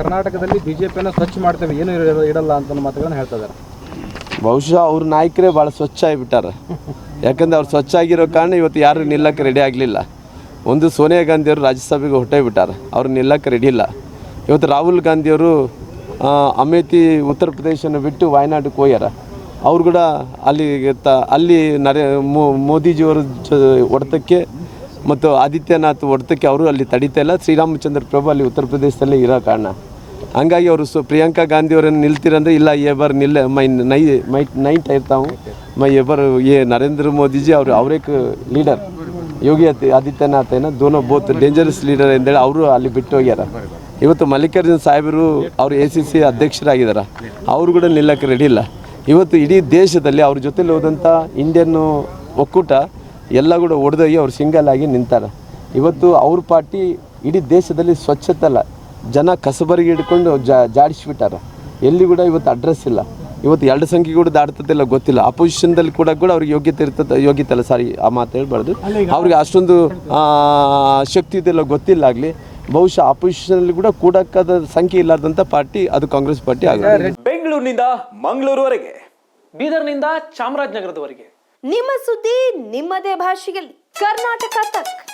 ಕರ್ನಾಟಕದಲ್ಲಿ ಬಿಜೆಪಿಯನ್ನು ಸ್ವಚ್ಛ ಮಾಡ್ತೇವೆ. ಏನು ಇಡಲ್ಲ ಅಂತ ಮಾತುಗಳನ್ನ ಹೇಳ್ತಾ ಇದ್ದಾರೆ. ಬಹುಶಃ ಅವ್ರ ನಾಯಕರೇ ಭಾಳ ಸ್ವಚ್ಛ ಆಗಿಬಿಟ್ಟಾರೆ. ಯಾಕಂದ್ರೆ ಅವ್ರು ಸ್ವಚ್ಛ ಆಗಿರೋ ಕಾರಣ ಇವತ್ತು ಯಾರು ನಿಲ್ಲಕ್ಕೆ ರೆಡಿ ಆಗಲಿಲ್ಲ. ಒಂದು ಸೋನಿಯಾ ಗಾಂಧಿಯವರು ರಾಜ್ಯಸಭೆಗೆ ಹೊಟ್ಟೋಗ್ಬಿಟ್ಟಾರೆ ಅವ್ರು ನಿಲ್ಲಕ್ಕೆ ರೆಡಿ ಇಲ್ಲ. ಇವತ್ತು ರಾಹುಲ್ ಗಾಂಧಿಯವರು ಅವರು ಅಮೇಥಿ ಉತ್ತರ ಪ್ರದೇಶನ ಬಿಟ್ಟು ವಾಯನಾಡಕ್ಕೆ ಹೋಗ್ಯಾರ. ಅವ್ರು ಕೂಡ ಅಲ್ಲಿ ತ, ಅಲ್ಲಿ ನರೇ ಮೋದಿಜಿಯವರ ಒಡ್ತಕ್ಕೆ ಹೊಡೆತಕ್ಕೆ ಮತ್ತು ಆದಿತ್ಯನಾಥ್ ಒಡೆತಕ್ಕೆ ಅವರು ಅಲ್ಲಿ ತಡೀತಾ ಇಲ್ಲ. ಶ್ರೀರಾಮಚಂದ್ರ ಪ್ರಭು ಅಲ್ಲಿ ಉತ್ತರ ಪ್ರದೇಶದಲ್ಲೇ ಇರೋ ಕಾರಣ. ಹಂಗಾಗಿ ಅವರು ಸೊ ಪ್ರಿಯಾಂಕಾ ಗಾಂಧಿ ಗಾಂಧಿಯವರನ್ನು ನಿಲ್ತಿರಂದ್ರೆ, ಇಲ್ಲ ಎಬರ್ ನಿಲ್ಲ, ಮೈ ನೈ, ಮೈ ನೈಟ್ ಇರ್ತಾವೆ ಮೈ ಎಬರ್ ಏ ನರೇಂದ್ರ ಮೋದಿಜಿ ಅವರು ಅವರೇ ಲೀಡರ್. ಯೋಗಿ ಆದಿತ್ಯನಾಥ್ ಏನೋ ದೋನೋ ಬೋತ್ ಡೇಂಜರಸ್ ಲೀಡರ್ ಅಂತೇಳಿ ಅವರು ಅಲ್ಲಿ ಬಿಟ್ಟು ಹೋಗ್ಯಾರ. ಇವತ್ತು ಮಲ್ಲಿಕಾರ್ಜುನ್ ಸಾಹೇಬರು ಅವರು ಎ ಸಿ ಸಿ ಅಧ್ಯಕ್ಷರಾಗಿದ್ದಾರೆ ಅವರು ಕೂಡ ನಿಲ್ಲಕ್ಕೆ ರೆಡಿ ಇಲ್ಲ. ಇವತ್ತು ಇಡೀ ದೇಶದಲ್ಲಿ ಅವ್ರ ಜೊತೆಲಿ ಹೋದಂಥ ಇಂಡಿಯನ್ ಒಕ್ಕೂಟ ಎಲ್ಲ ಕೂಡ ಒಡೆದೋಗಿ ಅವ್ರು ಸಿಂಗಲ್ ಆಗಿ ನಿಂತಾರೆ. ಇವತ್ತು ಅವ್ರ ಪಾರ್ಟಿ ಇಡೀ ದೇಶದಲ್ಲಿ ಸ್ವಚ್ಛತೆ ಅಲ್ಲ. ಜನ ಕಸಬರಿಗೆ ಹಿಡ್ಕೊಂಡು ಜಾ ಜಾಡಿಸ್ಬಿಟ್ಟಾರ. ಎಲ್ಲಿ ಕೂಡ ಇವತ್ತು ಅಡ್ರೆಸ್ ಇಲ್ಲ. ಇವತ್ತು ಎರಡು ಸಂಖ್ಯೆ ಕೂಡ ದಾಟ್ತದಿಲ್ಲ ಗೊತ್ತಿಲ್ಲ. ಅಪೋಸಿಷನ್ದಲ್ಲಿ ಕೂಡ ಕೂಡ ಅವ್ರಿಗೆ ಯೋಗ್ಯತೆ ಇರ್ತದೆ ಯೋಗ್ಯತೆ ಅಲ್ಲ ಸಾರಿ ಆ ಮಾತು ಹೇಳ್ಬಾರ್ದು. ಅವ್ರಿಗೆ ಅಷ್ಟೊಂದು ಆ, ಶಕ್ತಿ ಇದೆಲ್ಲ ಗೊತ್ತಿಲ್ಲ ಆಗಲಿ. ಬಹುಶಃ ಅಪೋಸಿಷನಲ್ಲಿ ಕೂಡ ಕೂಡಕ್ಕಾದ ಸಂಖ್ಯೆ ಇಲ್ಲಾರ್ದಂಥ ಪಾರ್ಟಿ ಅದು ಕಾಂಗ್ರೆಸ್ ಪಾರ್ಟಿ ಆಗಿದೆ ಬೆಂಗಳೂರಿನಿಂದ ಮಂಗಳೂರುವರೆಗೆ. ಬೀದರ್ನಿಂದ ಚಾಮರಾಜನಗರದವರೆಗೆ. ನಿಮ್ಮ ಸುದ್ದಿ ನಿಮ್ಮದೇ ಭಾಷೆಯಲ್ಲಿ. ಕರ್ನಾಟಕ ತಕ್.